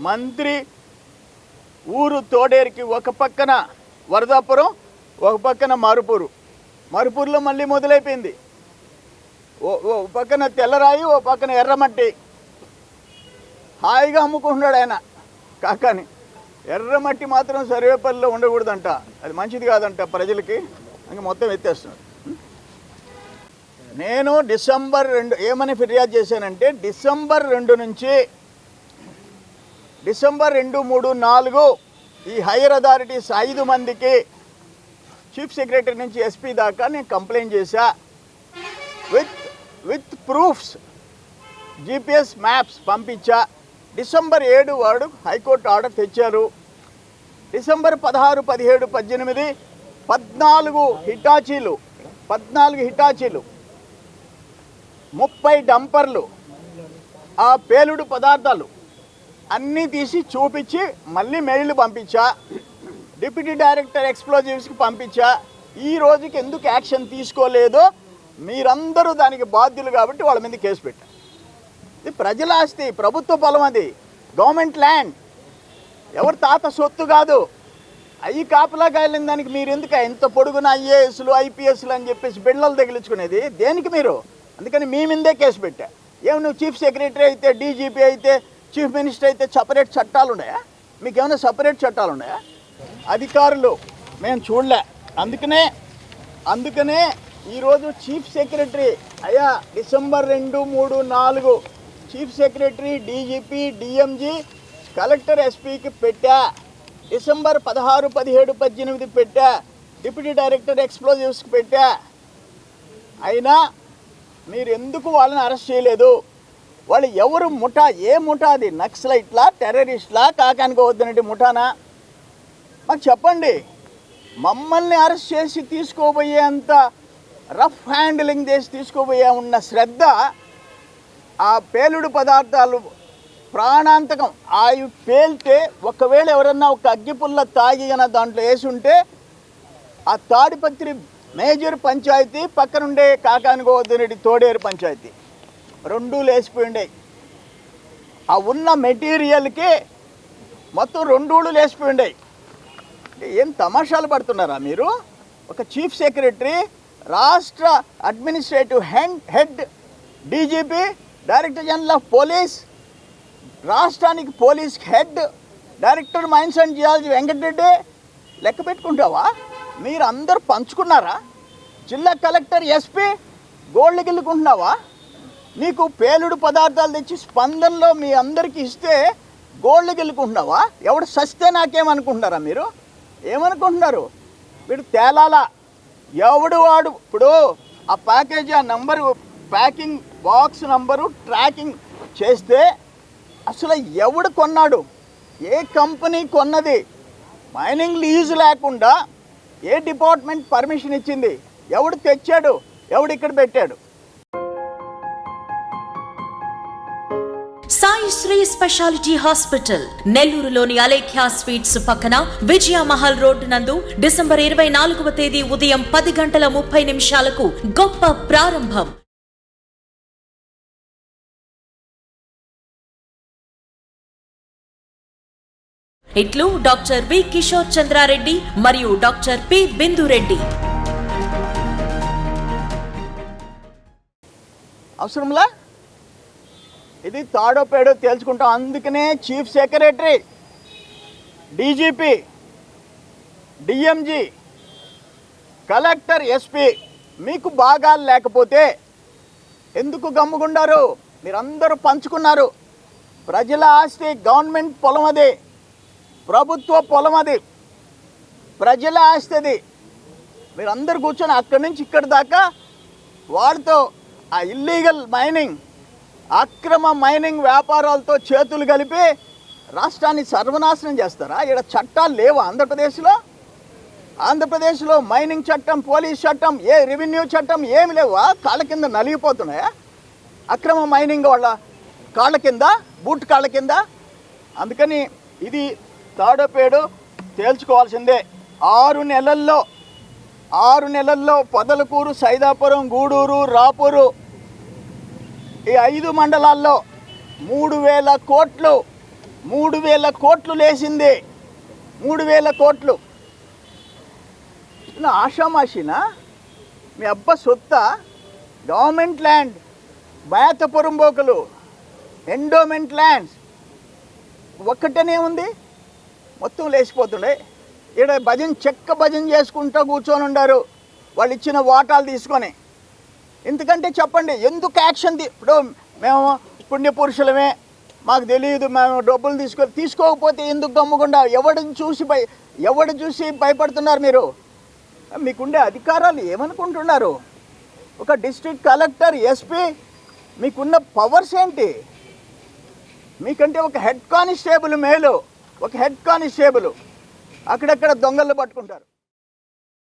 మంత్రి ఊరు తోడేరికి ఒక పక్కన వరదాపురం ఒక పక్కన మరుపూరు. మరుపూరులో మళ్ళీ మొదలైపోయింది. ఓ ఓ పక్కన తెల్లరాయి ఓ పక్కన ఎర్రమట్టి. హాయిగా అమ్ముకుంటున్నాడు ఆయన. కాకాని ఎర్రమట్టి మాత్రం సర్వేపల్లిలో ఉండకూడదంట. అది మంచిది కాదంట ప్రజలకి. ఇంక మొత్తం ఎత్తేస్తున్నాడు. నేను డిసెంబర్ రెండు ఏమని ఫిర్యాదు చేశానంటే డిసెంబర్ రెండు నుంచి డిసెంబర్ రెండు మూడు నాలుగు ఈ హైయర్ అథారిటీస్ ఐదు మందికి చీఫ్ సెక్రటరీ నుంచి ఎస్పీ దాకా నేను కంప్లైంట్ చేశా. With with proofs. GPS maps పంపించా. డిసెంబర్ ఏడు వాడు హైకోర్టు ఆర్డర్ తెచ్చారు. డిసెంబర్ పదహారు పదిహేడు పద్దెనిమిది పద్నాలుగు హిటాచీలు. పద్నాలుగు హిటాచీలు. ముప్పై డంపర్లు. ఆ పేలుడు పదార్థాలు అన్నీ తీసి చూపించి మళ్ళీ మెయిల్ పంపించా. డిప్యూటీ డైరెక్టర్ ఎక్స్ప్లోజివ్స్కి పంపించా. ఈ రోజుకి ఎందుకు యాక్షన్ తీసుకోలేదో మీరందరూ దానికి బాధ్యులు కాబట్టి వాళ్ళ మీద కేసు పెట్టారు ఇది ప్రజల ఆస్తి ప్రభుత్వ పొలం అది. గవర్నమెంట్ ల్యాండ్ ఎవరి తాత సొత్తు కాదు. అయ్యి కాపలా కాయలేని దానికి మీరు ఎందుకు? ఎంత పొడుగున ఐఏఎస్లు ఐపీఎస్లు అని చెప్పేసి బిళ్ళలు తగిలించుకునేది? దేనికి మీరు? అందుకని మీ మీదే కేసు పెట్టా. ఏమి నువ్వు చీఫ్ సెక్రటరీ అయితే డీజీపీ అయితే చీఫ్ మినిస్టర్ అయితే సపరేట్ చట్టాలు ఉన్నాయా? మీకు ఏమైనా సపరేట్ చట్టాలు ఉన్నాయా? అధికారులు మేము చూడలే. అందుకనే అందుకనే ఈరోజు చీఫ్ సెక్రటరీ అయ్యా డిసెంబర్ రెండు మూడు నాలుగు. Chief secretary DGP DMG collector ఎస్పీకి పెట్టా. డిసెంబర్ పదహారు పదిహేడు పద్దెనిమిది పెట్టా. డిప్యూటీ డైరెక్టర్ ఎక్స్ప్లోజివ్స్కి పెట్టా. అయినా మీరు ఎందుకు వాళ్ళని అరెస్ట్ చేయలేదు? వాళ్ళు ఎవరు ముఠా ఏ ముఠా అది? నక్సలైట్లా టెర్రరిస్ట్లా కాకానికి వద్దనటి ముఠానా? మాకు చెప్పండి. మమ్మల్ని అరెస్ట్ చేసి తీసుకోబోయేంత రఫ్ హ్యాండిలింగ్ చేసి తీసుకుపోయే ఉన్న శ్రద్ధ ఆ పేలుడు పదార్థాలు ప్రాణాంతకం. అవి పేల్తే ఒకవేళ ఎవరన్నా ఒక అగ్గిపుల్ల తాగి గన దాంట్లో వేసి ఉంటే ఆ తాడిపత్రి మేజర్ పంచాయతీ పక్కనుండే కాకానుకోవద్దనటి తోడేరు పంచాయతీ. రెండు లేచిపోయిండే ఆ ఉన్న మెటీరియల్కి మొత్తం రెండూళ్ళు లేచిపోయిండాయి. ఏం తమాషాలు పడుతున్నారా మీరు? ఒక చీఫ్ సెక్రటరీ రాష్ట్ర administrative head head DGP director general of police రాష్ట్రానికి police head director mines and geology Venkatareddy లెక్క పెట్టుకుంటావా? మీరు అందరూ పంచుకున్నారా? జిల్లా కలెక్టర్ ఎస్పీ గోల్డ్ గిల్లుకుంటున్నావా నీకు పేలుడు పదార్థాలు తెచ్చి స్పందనలో మీ అందరికీ ఇస్తే గోల్డ్ గెలుకుంటున్నావా ఎవడు సస్తే నాకేమనుకుంటున్నారా మీరు? ఏమనుకుంటున్నారు? వీడు తేలాలా? ఎవడు వాడు? ఇప్పుడు ఆ ప్యాకేజీ ఆ number packing box number tracking చేస్తే అసలు ఎవడు కొన్నాడు? ఏ కంపెనీ కొన్నది? మైనింగ్ లీజ్ లేకుండా ఏ డిపార్ట్మెంట్ పర్మిషన్ ఇచ్చింది? ఎవడు తెచ్చాడు? ఎవడు ఇక్కడ పెట్టాడు? Sri specialty hospital. నెల్లూరులోని అలేఖ్య స్వీట్స్ పక్కన విజయ మహల్ రోడ్డు నందు డిసెంబర్ ఇరవై నాలుగవ తేదీ ఉదయం పది గంటల ముప్పై నిమిషాలకు గొప్ప ప్రారంభం. ఇట్లు డాక్టర్ వి కిషోర్ చంద్రారెడ్డి మరియు డాక్టర్ పి బిందురెడ్డి. అవసరంలా ఇది తాడో పేడో తేల్చుకుంటాం. అందుకనే chief secretary DGP DMG collector SP మీకు భాగాలు లేకపోతే ఎందుకు గమ్ముగుండారు? మీరందరూ పంచుకున్నారు. ప్రజల ఆస్తి గవర్నమెంట్ పొలం అది ప్రభుత్వ పొలం అది ప్రజల ఆస్తి అది మీరందరూ కూర్చొని అక్కడి నుంచి ఇక్కడి దాకా వాడితో ఆ ఇల్లీగల్ మైనింగ్ అక్రమ మైనింగ్ వ్యాపారాలతో చేతులు కలిపి రాష్ట్రాన్ని సర్వనాశనం చేస్తారా? ఇక్కడ చట్టాలు లేవా ఆంధ్రప్రదేశ్లో? ఆంధ్రప్రదేశ్లో మైనింగ్ చట్టం పోలీస్ చట్టం ఏ రెవెన్యూ చట్టం ఏమి లేవా? కాళ్ళ కింద నలిగిపోతున్నాయా? అక్రమ మైనింగ్ వాళ్ళ కాళ్ళ కింద బూట్ కాళ్ళ కింద? అందుకని ఇది తాడోపేడు తేల్చుకోవాల్సిందే. ఆరు నెలల్లో ఆరు నెలల్లో పొదలకూరు సైదాపురం గూడూరు రాపూరు ఈ ఐదు మండలాల్లో మూడు వేల కోట్లు మూడు వేల కోట్లు లేచింది. మూడు వేల కోట్లు. నా ఆషామాషినా? మీ అబ్బ సొత్త గవర్నమెంట్ ల్యాండ్ బేతపురం బోకలు ఎండోమెంట్ ల్యాండ్స్ ఒక్కటనే ఉంది. మొత్తం లేచిపోతుండే. ఇక్కడ భజన చెక్క భజన చేసుకుంటూ కూర్చొని ఉండారు వాళ్ళు ఇచ్చిన వాటాలు తీసుకొని. ఎందుకంటే చెప్పండి ఎందుకు యాక్షన్ తీ ఇప్పుడు మేము పుణ్యపురుషులమే మాకు తెలియదు మేము డబ్బులు తీసుకో తీసుకోకపోతే ఎందుకు గమ్ముకుండా ఎవడిని చూసి భయ ఎవడు చూసి భయపడుతున్నారు మీరు? మీకుండే అధికారాలు ఏమనుకుంటున్నారు? ఒక డిస్ట్రిక్ట్ కలెక్టర్ ఎస్పీ మీకున్న పవర్స్ ఏంటి? మీకంటే ఒక హెడ్ కానిస్టేబుల్ మేలు ఒక హెడ్ కానిస్టేబుల్ అక్కడక్కడ దొంగలు పట్టుకుంటారు.